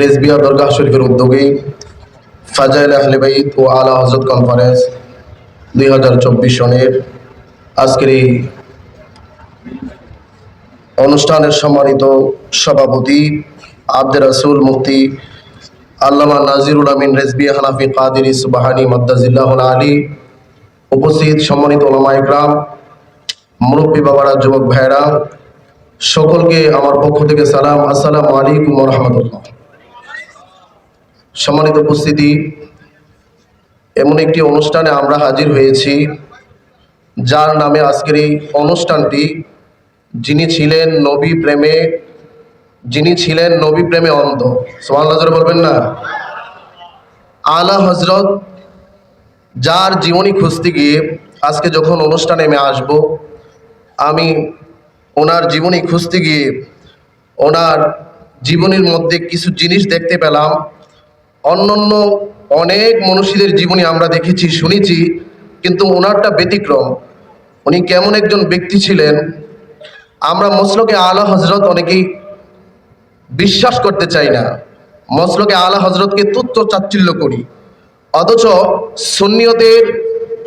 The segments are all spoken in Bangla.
রেজবিয়া দরগাহ শরীফের উদ্যোগে ফাজাইল আহলে বাইত ও আলা হজরত কনফারেন্স দুই হাজার চব্বিশ সনের আজকের এই অনুষ্ঠানের সম্মানিত সভাপতি আব্দুর রাসুল মুফতি আল্লামা নাজিরুল আমিন রেজবিয়া হানাফি কাদির সুবাহানি মদ্দাজিল্লাহ আলী উপস্থিত সম্মানিত ওলামা ইকরাম মুরব্বী বাবারা, যুবক ভাইরা সকলকে আমার পক্ষ থেকে সালাম। আসসালামু আলাইকুম রহমতুল্লাহ। সম্মানিত উপস্থিতি, এমন একটি অনুষ্ঠানে আমরা হাজির হয়েছি, যার নামে আজকের এই অনুষ্ঠানটি, যিনি ছিলেন নবী প্রেমে, যিনি ছিলেন নবী প্রেমে অন্ধ সোহান বলবেন না? আলা হজরত যার জীবনী খুঁজতে গিয়ে আজকে যখন অনুষ্ঠানে আমি আসব, আমি ওনার জীবনী খুঁজতে গিয়ে, ওনার জীবনের মধ্যে কিছু জিনিস দেখতে পেলাম অন্যান্য অনেক মনীষীদের জীবনী আমরা দেখেছি, শুনেছি, কিন্তু ওনারটা ব্যতিক্রম। উনি কেমন একজন ব্যক্তি ছিলেন? আমরা মসলকে আলা হজরত অনেকেই বিশ্বাস করতে চাই না। মসলকে আলা হজরতকে তুচ্ছ চাচ্ছিল্য করি। অথচ সুন্নিয়তের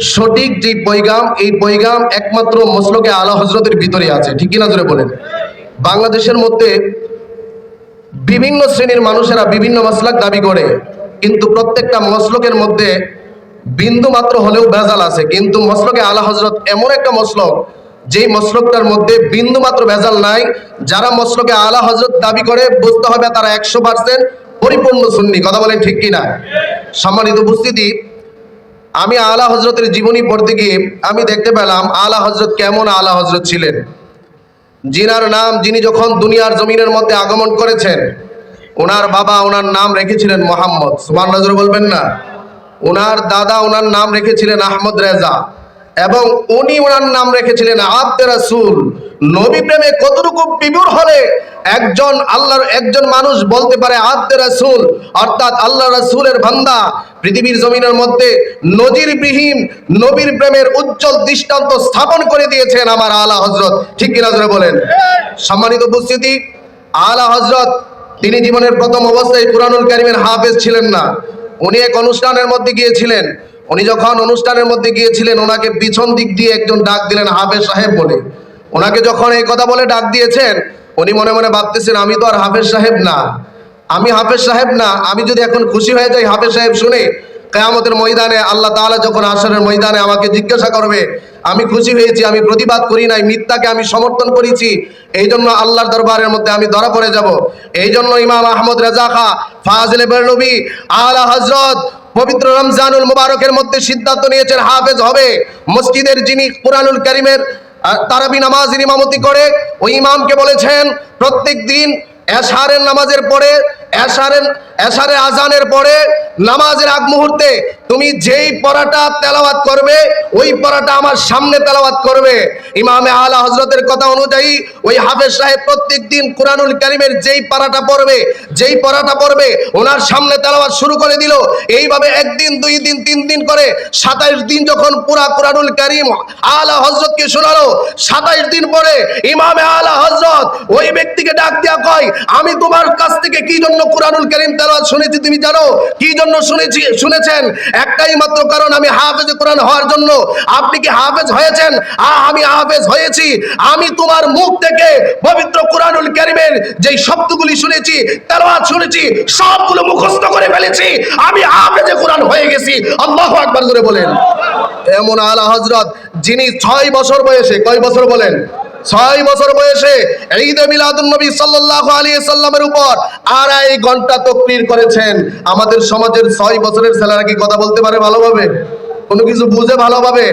সঠিক যে বৈগাম এই বৈগাম একমাত্র মসলকে আলা হজরতের ভিতরে আছে। ঠিক কিনা জোরে বলেন? বাংলাদেশের মধ্যে বিভিন্ন শ্রেণির মানুষেরা বিভিন্ন মাসলাক দাবি করে, কিন্তু প্রত্যেকটা মসলকের মধ্যে বিন্দু মাত্র হলেও ভেজাল আছে। কিন্তু মসলকে আলা হজরত এমন একটা মসলক, যেই মসলকটার মধ্যে বিন্দু মাত্র ভেজাল নাই, যারা মসলকে আলা হজরত দাবি করে, বুঝতে হবে তারা একশো পার্সেন্ট পরিপূর্ণ সুন্নি। কথা বলেন ঠিক কিনা? সম্মানিত উপস্থিতি, আমি আলা হজরতের জীবনী পড়তে গিয়ে আমি দেখতে পেলাম আলা হজরত কেমন আলা হজরত ছিলেন। জিনার নাম যিনি যখন দুনিয়ার জমিনের মধ্যে আগমন করেছেন, ওনার বাবা ওনার নাম রেখেছিলেন মোহাম্মদ। সুমান নজর বলবেন না? ওনার দাদা ওনার নাম রেখেছিলেন আহমদ রেজা এবং উনি ওনার নাম রেখেছিলেন আব্দ রাসুল। নবী প্রেমে কতটুকু বিভোর হলে একজন আল্লাহর, একজন মানুষ বলতে পারে আব্দ রাসুল, অর্থাৎ আল্লাহ রাসুলের বান্দা। পৃথিবীর জমিনের মধ্যে নজিরবিহীন নবীর প্রেমের উজ্জ্বল দৃষ্টান্ত স্থাপন করে দিয়েছেন আমার আলা হজরত ঠিক কিনা বলেন? সম্মানিত উপস্থিতি, আলা হজরত তিনি জীবনের প্রথম অবস্থায় কুরআনুল কারিমের হাফেজ ছিলেন না। উনি এক অনুষ্ঠানের মধ্যে গিয়েছিলেন। উনি যখন অনুষ্ঠানের মধ্যে গিয়েছিলেন, ওনাকে পিছন দিক দিয়ে একজন ডাক দিলেন হাফেজ সাহেব বলে। ওনাকে যখন এই কথা বলে ডাক দিয়েছেন, উনি মনে মনে ভাবতেছেন, আমি তো আর হাফেজ সাহেব না। আমি হাফেজ সাহেব না, আমি যদি এখন খুশি হয়ে যাই হাফেজ সাহেব শুনে, কেয়ামতের ময়দানে আল্লাহ তাআলা যখন আসরের ময়দানে আমাকে জিজ্ঞাসা করবে, আমি খুশি হয়েছি, আমি প্রতিবাদ করি নাই, মিথ্যাকে আমি সমর্থন করেছি এই জন্য আল্লাহর দরবারের মধ্যে আমি ধরা পড়ে যাব। এই জন্য ইমাম আহমদ রেজা খা, ফাজিল বেরনবী আলা হজরত পবিত্র রমজানুল মুবারকের মধ্যে সিদ্ধান্ত নিয়েছেন, হাফেজ হবে। মসজিদের যিনি কুরআনুল কারিমের তারাবি নামাজের ইমামতি করে, ওই ইমামকে বলেছেন, প্রত্যেক দিন এশারের নামাজের পরে এশারের এশারের আজানের পরে নামাজের আগ মুহূর্তে তুমি যেই পড়াটা তেলাওয়াত করবে, ওই পড়াটা আমার সামনে তেলাওয়াত করবে। ইমামে আলা হজরতের কথা অনুযায়ী ওই হাফেজ সাহেব প্রত্যেক দিন কোরআনুল কারিমের যেই পারাটা পড়বে, যেই পড়াটা পড়বে, ওনার সামনে তেলাওয়াত শুরু করে দিল। এইভাবে একদিন, দুই দিন, তিন দিন করে সাতাইশ দিন যখন পুরা কোরআনুল কারিম আলা হজরতকে শোনালো, সাতাইশ দিন পরে ইমামে আলা হজরত ওই ব্যক্তিকে ডাক দিয়া কয়, আমি তোমার কাছ থেকে কি জন্য কোরআনুল কারিম তেলাওয়াত শুনেছি, তুমি জানো? কি জন্য শুনেছি, শুনেছেন? একটাই মাত্র কারণ, আমি হাফেজ কোরআন হওয়ার জন্য। আপনি কি হাফেজ হয়েছেন? আ আমি হাফেজ হয়েছি। আমি তোমার মুখ থেকে পবিত্র কোরআনুল কারিমের যেই শব্দগুলি শুনেছি, তেলাওয়াত শুনেছি, সবগুলো মুখস্থ করে ফেলেছি। আমি হাফেজে কোরআন হয়ে গেছি। আল্লাহু আকবার করে বলেন। এমন আলা হযরত, যিনি ছয় বছর বয়সে, কয় বছর বলেন? ছয় বছর বয়সে ঈদে মিলাদুল নবী সাল্লাল্লাহু আলাইহি সাল্লামের উপর আড়াই ঘণ্টা তকরির করেছেন। আমাদের সমাজের ছয় বছরের ছেলেরা কি কথা বলতে পারে ভালোভাবে? কোনো কিছু বুঝে ভালোভাবে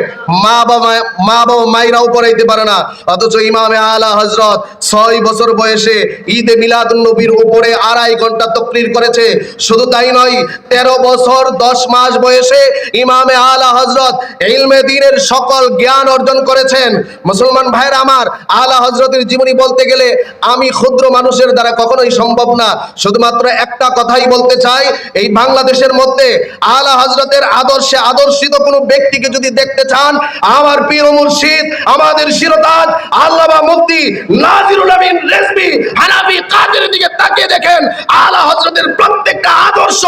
মা বাবা মা বাবা মাইরাও পড়াইতে পারে না। অথচ ইমামে আলা হজরত ছয় বছর বয়সে ঈদে মিলাদুন নবীর উপরে আড়াই ঘণ্টা তকরির করেছে। শুধু তাই নয়, তেরো বছর, দশ মাস বয়সে ইমামে আলা হজরত ইলমে দিনের সকল জ্ঞান অর্জন করেছেন। মুসলমান ভাইয়ের আমার, আলা হজরতের জীবনী বলতে গেলে আমি ক্ষুদ্র মানুষের দ্বারা কখনোই সম্ভব না। শুধুমাত্র একটা কথাই বলতে চাই, এই বাংলাদেশের মধ্যে আলা হজরতের আদর্শে আদর্শিত কোনো ব্যক্তিকে যদি দেখতে চান, আমার পীর মুর্শিদ, আমাদের শিরতাজ আল্লামা মুফতি নাজিরুল আমিন রেজবি হানাফি কাদের দিকে তাকিয়ে দেখেন, আলা হযরতের প্রত্যেকটা আদর্শ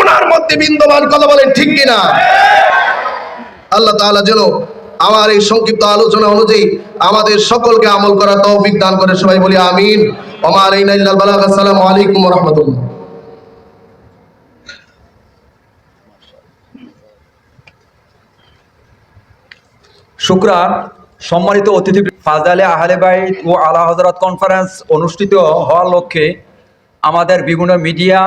ওনার মধ্যে বিন্দমান কথা বলেন ঠিক কিনা? আল্লাহ তাআলা যেন আমার এই সংক্ষিপ্ত আলোচনা অনুযায়ী আমাদের সকলকে আমল করা তৌফিক দান করে সবাই বলি আমিন। ওমা আলাইনা ইল্লাল বালাগ, আসসালামু আলাইকুম ওয়া রাহমাতুল্লাহ। শুক্রান, সম্মানিত অতিথি ফাজালে আহলে বাইত ও আলা হজরত কনফারেন্স অনুষ্ঠিত হওয়ার লক্ষ্যে আমাদের বিভিন্ন মিডিয়া